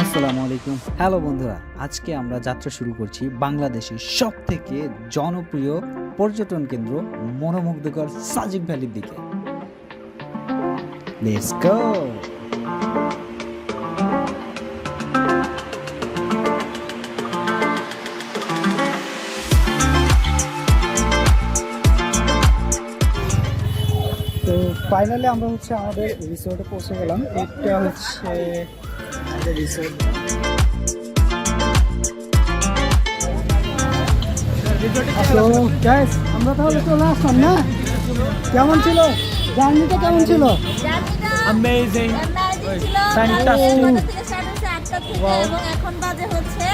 আসসালামু আলাইকুম। হ্যালো বন্ধুরা, আজকে আমরা যাত্রা শুরু করছি বাংলাদেশের সব থেকে জনপ্রিয় পর্যটন কেন্দ্র মনোমুগ্ধকর সাজিক ভ্যালির দিকে। লেটস গো তো ফাইনালি আমরা হচ্ছে আমাদের রিসোর্টে পৌঁছে গেলাম। এটা হচ্ছে আমাদের রিসোর্ট তো গ্যাস আমরা তাহলে চলে আসলাম না? কেমন ছিল? জার্নিটা কেমন ছিল. এবং এখন বাজে হচ্ছে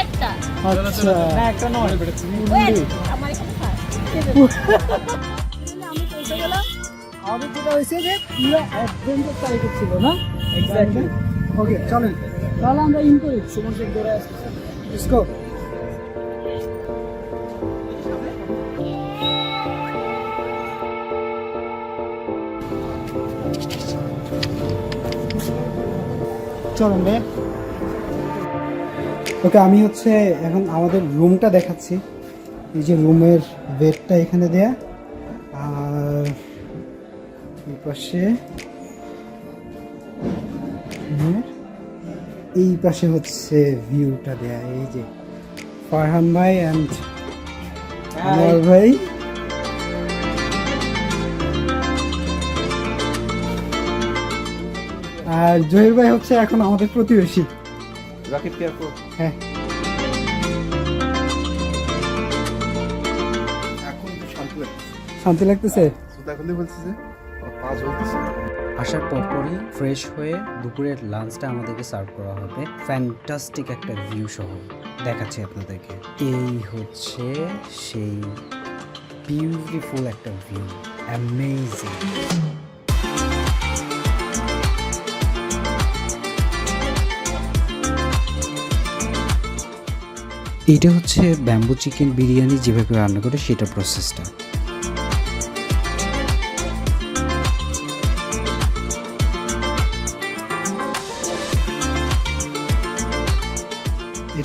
একটা আচ্ছা। একটা নয়। আমার এখানে first। আমি পৌঁছে গেলাম আমাদের যেটা হয়েছে যে পুরো অ্যাডভেঞ্চার টাইপের ছিল না? এক্স্যাক্টলি ওকে চলেন। তাহলে আমরা ইন করি সুমন শেখ ধরে আসছি লেটস গো চলুন রে। ওকে আমি হচ্ছে এখন আমাদের রুমটা দেখাচ্ছি। এই যে রুমের বেডটা এখানে দেয়া। আর এই পাশে এই পাশে হচ্ছে ভিউটা দেয়া এই যে। ফারহান ভাই অ্যান্ড আমার ভাই। আর জহির ভাই হচ্ছে এখন আমাদের প্রতিবেশী। রাকিব হ্যাঁ। এখন শান্তি লাগছে শান্তি লাগতেছে? বলছি যে আমার পা জ্বলতেছে আসার পরপরই ফ্রেশ হয়ে দুপুরের লাঞ্চটা আমাদেরকে সার্ভ করা হবে। ফ্যান্টাস্টিক একটা ভিউ সহ। দেখাচ্ছি আপনাদেরকে। এই হচ্ছে সেই বিউটিফুল একটা ভিউ অ্যামেজিং এটা হচ্ছে ব্যাম্বু চিকেন বিরিয়ানি যেভাবে রান্না করে সেটা প্রসেসটা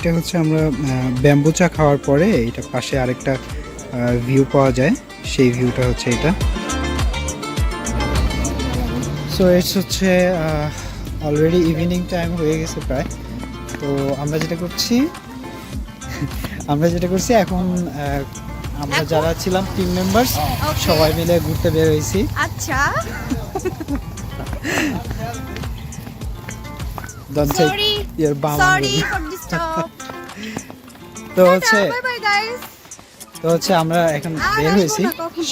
এটা হচ্ছে আমরা ব্যাম্বু চা খাওয়ার পরে এটা পাশে আরেকটা ভিউ পাওয়া যায়। সেই ভিউটা হচ্ছে এটা। সো এটস হচ্ছে অলরেডি ইভিনিং টাইম হয়ে গেছে প্রায়। তো আমরা যেটা করছি আমরা যেটা করছি এখন আমরা যারা ছিলাম টিম মেম্বার্স সবাই মিলে ঘুরতে বের হয়েছি। আচ্ছা। Don't take your bound with- for disturb তো হচ্ছে বাই বাই গাইস তো হচ্ছে আমরা এখন বের হয়েছি।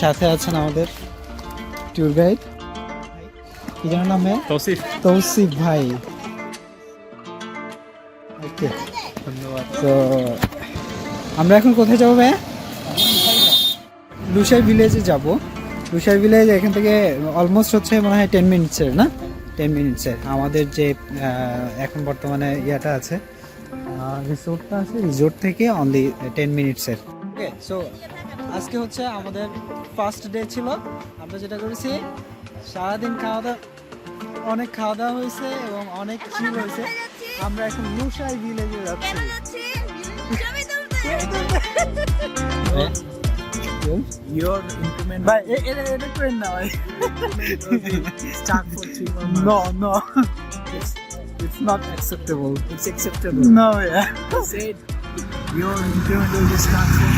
সাথে আছেন আমাদের ট্যুর গাইড কি যেন নাম তৌসিফ। তৌসিফ ভাই। ওকে ধন্যবাদ। তো আমরা এখন কোথায় যাব ভাই লুসাই ভিলেজে যাব। লুসাই ভিলেজ এখান থেকে অলমোস্ট হচ্ছে মনে হয় টেন মিনিটসের না? টেন মিনিটসের আমাদের যে এখন বর্তমানে ইয়াটা আছে রিসোর্টটা আছে রিসোর্ট থেকে অনলি টেন মিনিটসের ওকে সো আজকে হচ্ছে আমাদের ফার্স্ট ডে ছিল। আমরা যেটা করেছি সারাদিন খাওয়া দাওয়া অনেক খাওয়া দাওয়া হয়েছে এবং অনেক চিল হয়েছে। আমরা এখন লুসাই ভিলেজে যাচ্ছি? Your increment ভাই এ- এটা এটা করেন না ভাই for three more months. No no It's not acceptable It's acceptable. No ভাইয়া Said your increment will just start for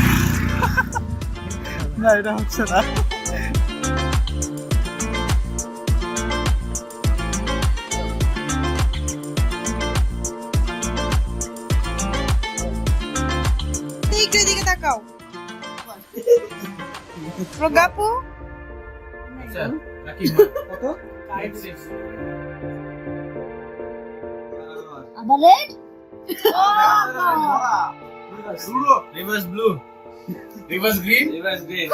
না এটা হচ্ছে না একটু এদিকে তাকাও প্রজ্ঞাপু কত আবার red reverse blue. Reverse green. Reverse green.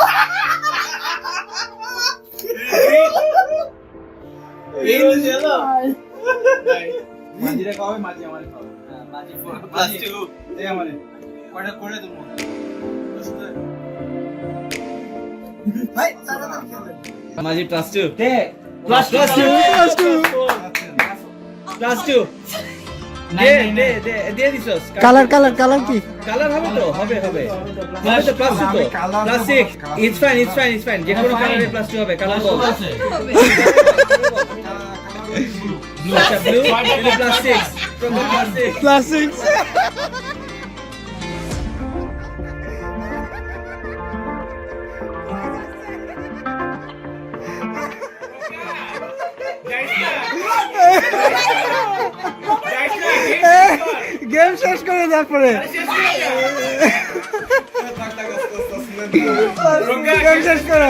green yellow. মাঝিরা খাওয়াবে মাঝি আমারে খাওয়াবে মাঝি প্লাস টু এই আমারে। কয়টা করে দেবো ভাই তাড়াতাড়ি খেলেন মাঝি plus two plus plus two plus two plus two colour colour colour কি? কালার হবে তো? হবে হবে। হবে তো প্লাস টু তো। Plus six it's fine it's fine it's fine যে কোনো কালারে প্লাস টু হবে কালার বল। Blue plus six plus six game শেষ করে তারপরে গেম শেষ করে।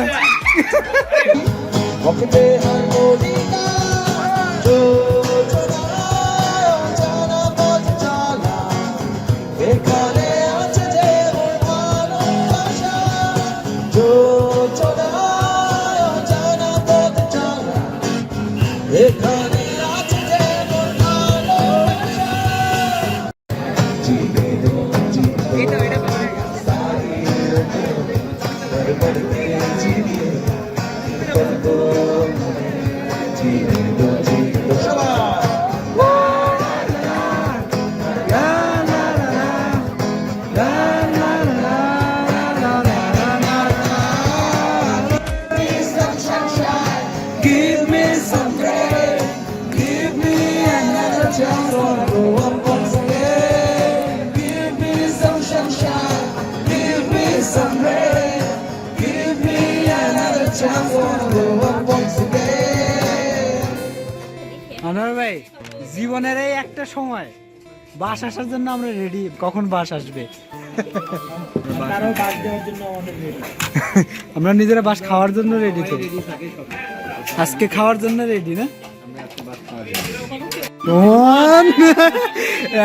Give জীবনের এই একটা সময়। বাস আসার জন্য আমরা রেডি কখন বাস আসবে? আমরা নিজেরা বাস খাওয়ার জন্য রেডি তো। আজকে খাওয়ার জন্য রেডি না?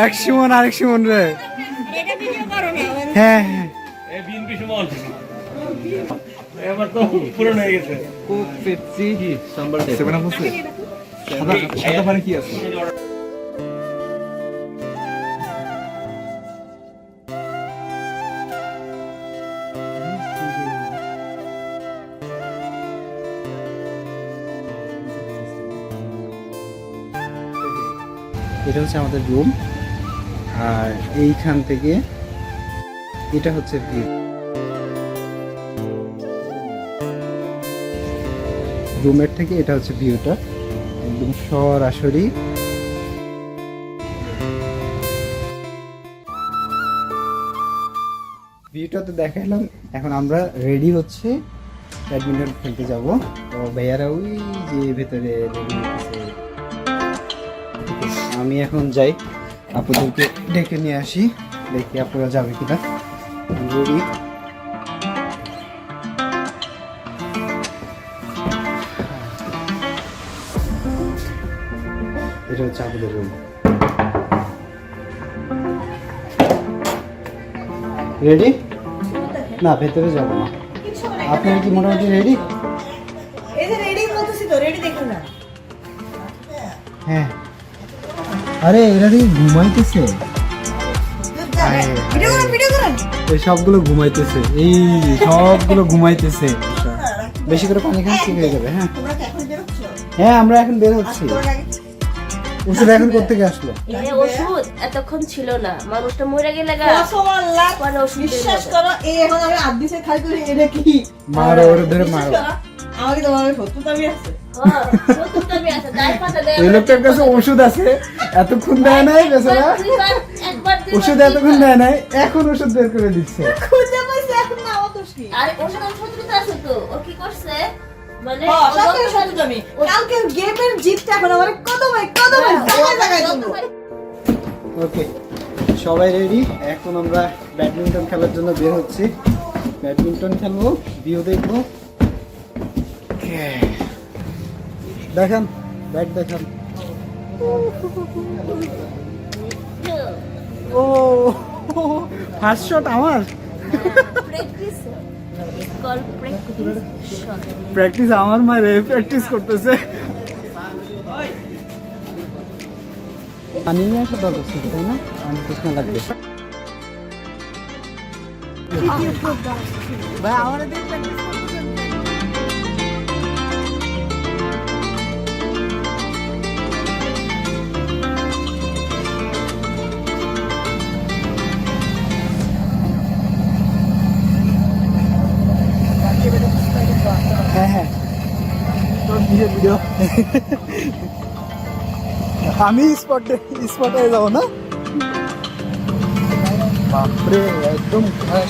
এক সুমন আরেক সুমন রে। হ্যাঁ হ্যাঁ। এটা হচ্ছে আমাদের রুম আর এইখান থেকে এটা হচ্ছে ভিউ রুমের থেকে এটা হচ্ছে ভিউটা একদম সরাসরি ভিউটা তো দেখাইলাম, এখন আমরা রেডি হচ্ছে ব্যাডমিন্টন খেলতে যাব। তো ভাইয়ারা ওই যে ভেতরে আমি এখন যাই, আপুদেরকে ডেকে নিয়ে আসি, দেখি আপুরা যাবে কিনা। রেডি এটা হচ্ছে আপুদের রুম রেডি না ভেতরে যাব না। আপনারা কি মোটামুটি রেডি হ্যাঁ। আরে এরা দেখি ঘুমাইতেছে। এই সবগুলো ঘুমাইতেছে। এই সবগুলো ঘুমাইতেছে। বেশি করে পানি খান ঠিক হয়ে যাবে হ্যাঁ। হ্যাঁ আমরা এখন বের হচ্ছি ওষুধ এখন কোথেকে আসলো? এই ওষুধ এতক্ষণ ছিল না। মানুষটা মরে গেলে গা। বিশ্বাস করো এই এখন আমি হাত দিছে খালি করে এটা কি মারো ওরে ধরে মারো। আমাকে তোমার সত্যি আমি আছে। হ্যাঁ। এই লোকটার কাছে ওষুধ আছে এতক্ষণ দেয় নাই বেচারা। ওষুধ এতক্ষণ দেয় নাই এখন ওষুধ বের করে দিচ্ছে। কি? আর ওষুধ শত্রুতা আছে তো ও কি করছে? মানে হ্যাঁ, ও সত্যি যত- সত্যি আমি কালকে গেমের জিতটা এখন আমার কত ভাই ওকে সবাই রেডি এখন আমরা ব্যাডমিন্টন খেলার জন্য বের হচ্ছি। ব্যাডমিন্টন খেলব ভিউ দেখব। দেখান ব্যাট দেখান। ও ফার্স্ট শট আমার? প্র্যাকটিস আমার মায়ের প্র্যাকটিস করতেছে। পানি নিয়ে আসার দরকার ছিল তাই না আমি তৃষ্ণা লাগবে ভাই আমার হ্যাঁ হ্যাঁ ভিডিও আমি স্পটে স্পটে যাব না বাপরে একদম ঘাস।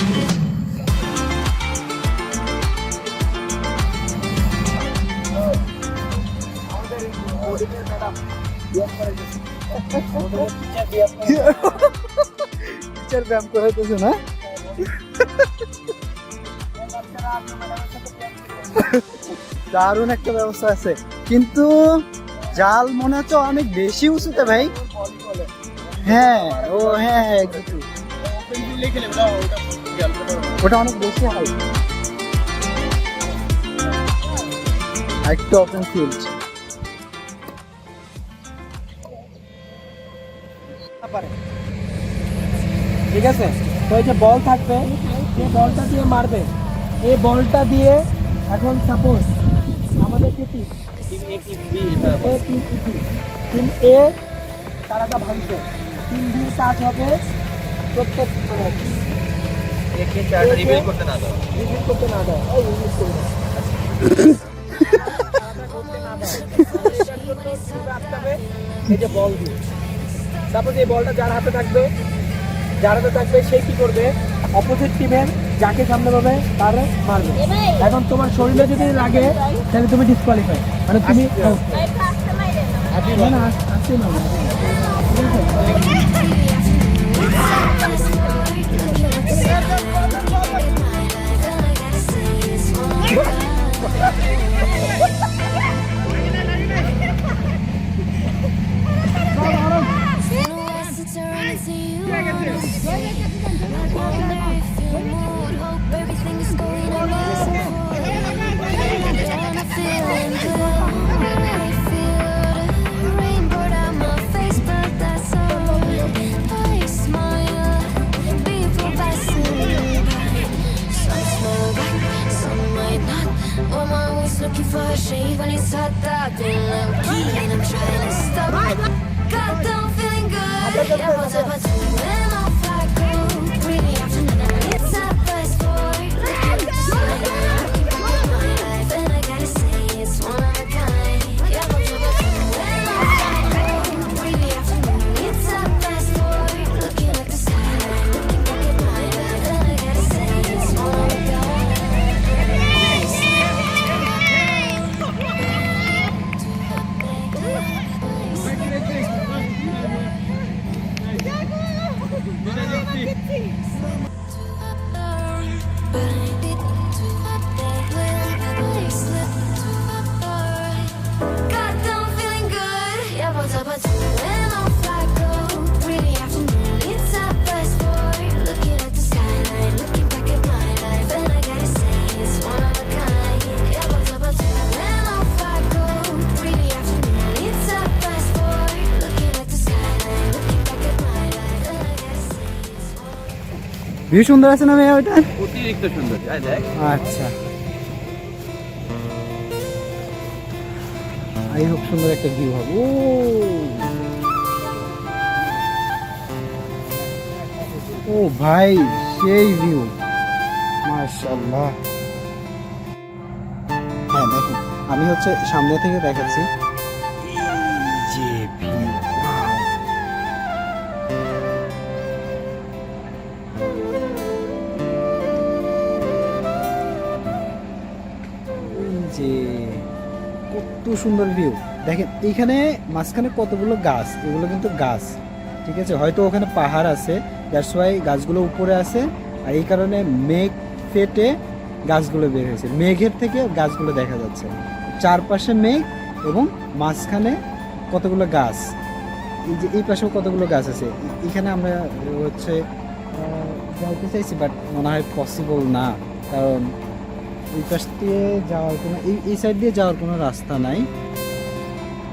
টিচার ব্যায়াম করাইতেছে না দারুণ একটা ব্যবস্থা আছে কিন্তু জাল মনে হচ্ছে অনেক বেশি উঁচুতে, ভাই। হ্যাঁ ও হ্যাঁ হ্যাঁ exactly। ওটা অনেক বেশি হাই একটু ওপেন ফিল্ড ঠিক আছে? তো এই যে বল থাকবে, এই বলটা দিয়ে মারবে। এই বলটা দিয়ে, এখন সাপোজ আমাদের কি টিম এ তারাটা ভাঙছে। টিম বি কাজ হবে প্রত্যেক মানে রিভিল করতে না দাও। রিভিল করতে না দাও। রিভিল করবে না। করতে যে তারপর এই বলটা যার হাতে থাকবে যার হাতে থাকবে সে কি করবে? অপোজিট টিমের যাকে সামনে পাবে তার মারবে। এখন তোমার শরীরে যদি লাগে তাহলে তুমি ডিসকোয়ালিফাই মানে তুমি না, আসতে না। ঠিক আছে? low key and I'm trying to stop it. God, I'm feeling good. Everyone's up, view সুন্দর আছে না মেয়ে ওইটা? অতিরিক্ত সুন্দর। আচ্ছা। আই হোপ সুন্দর একটা ভিউ হবে। ও। ও ভাই সেই ভিউ। মাশাআল্লাহ। হ্যাঁ দেখুন আমি হচ্ছে সামনে থেকে দেখাচ্ছি। সুন্দর ভিউ দেখেন, এইখানে মাঝখানে কতগুলো গাছ, এগুলো কিন্তু গাছ, ঠিক আছে? হয়তো ওখানে পাহাড় আছে দ্যাটস ওয়াই গাছগুলো উপরে আছে, আর এই কারণে মেঘ ফেটে গাছগুলো বের হয়েছে। মেঘের থেকে গাছগুলো দেখা যাচ্ছে। চারপাশে মেঘ এবং মাঝখানে কতগুলো গাছ। এই যে, এই পাশেও কতগুলো গাছ আছে। এখানে আমরা হচ্ছে যাইতে চাইছি বাট মনে হয় পসিবল না। কারণ এই পাশ দিয়ে যাওয়ার কোনো এই এই সাইড দিয়ে যাওয়ার কোনো রাস্তা নাই।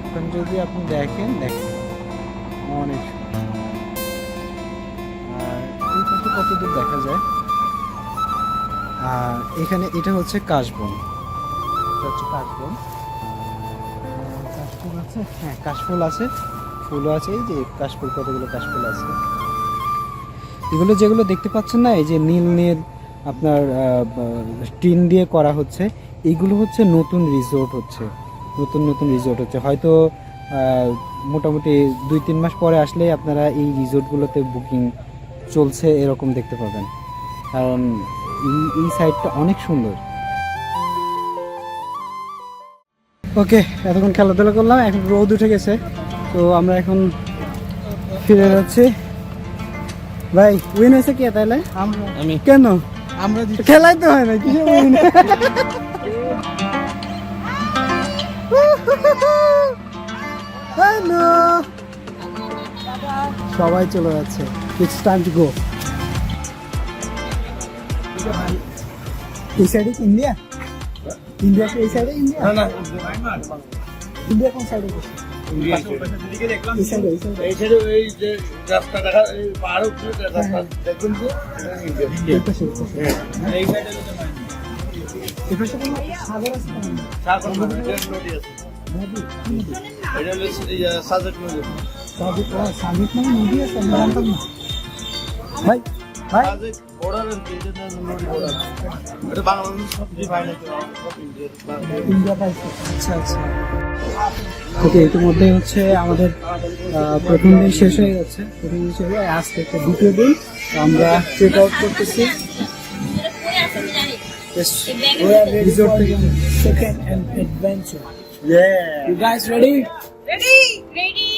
ওখানে যদি আপনি দেখেন দেখেন। অনেক। আর এই পাশে কত দূর দেখা যায়? আর এখানে এটা হচ্ছে কাশবন। এটা হচ্ছে কাশবন। কাশফুল আছে? হ্যাঁ কাশফুল আছে। ফুলও আছে। এই যে কাশফুল, কতগুলো কাশফুল আছে? এগুলো যেগুলো দেখতে পাচ্ছেন না, এই যে নীল নীল আপনার টিন দিয়ে করা হচ্ছে। এইগুলো হচ্ছে নতুন রিসোর্ট হচ্ছে। নতুন নতুন রিসোর্ট হচ্ছে। হয়তো মোটামুটি দুই তিন মাস পরে আসলেই আপনারা এই রিসোর্টগুলোতে বুকিং চলছে এরকম দেখতে পাবেন। কারণ এই- এই সাইডটা অনেক সুন্দর। ওকে এতক্ষণ খেলাধুলা করলাম এখন রোদ উঠে গেছে। তো আমরা এখন ফিরে যাচ্ছি। ভাই উইন হয়েছে কে তাহলে? আমি। কেন? আমরা খেলাই তো হয় না কিসের উইন হ্যালো। সবাই চলে যাচ্ছে। ইটস টাইম টু গো এই সাইডে ইন্ডিয়া ইন্ডিয়া কি এই সাইডে ইন্ডিয়া না না। ইন্ডিয়া কোন সাইডে সাগর নদী সাজেক নদী মানে আছে। ভাই পাইছে আচ্ছা আচ্ছা। ওকে ইতিমধ্যে হচ্ছে আমাদের প্রথম দিন শেষ হয়ে গেছে। প্রথম দিন শেষ হয়ে আজকে একটা দ্বিতীয় দিন। আমরা চেক আউট করতেছি। থেকে Second and adventure. Yeah. You guys ready? Ready ready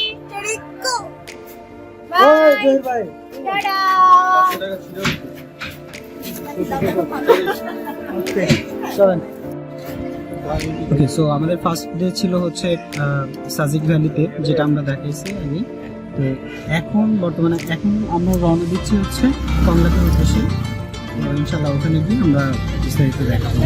okay so আমাদের ফার্স্ট ডে ছিল হচ্ছে সাজিক ভ্যালিতে যেটা আমরা দেখাইছি আমি তো এখন বর্তমানে, এখন আমরা রওনা দিচ্ছি হচ্ছে কমলাপুর উদ্দেশ্যে। ইনশাল্লাহ ওখানে গিয়ে আমরা বিস্তারিত দেখাবো।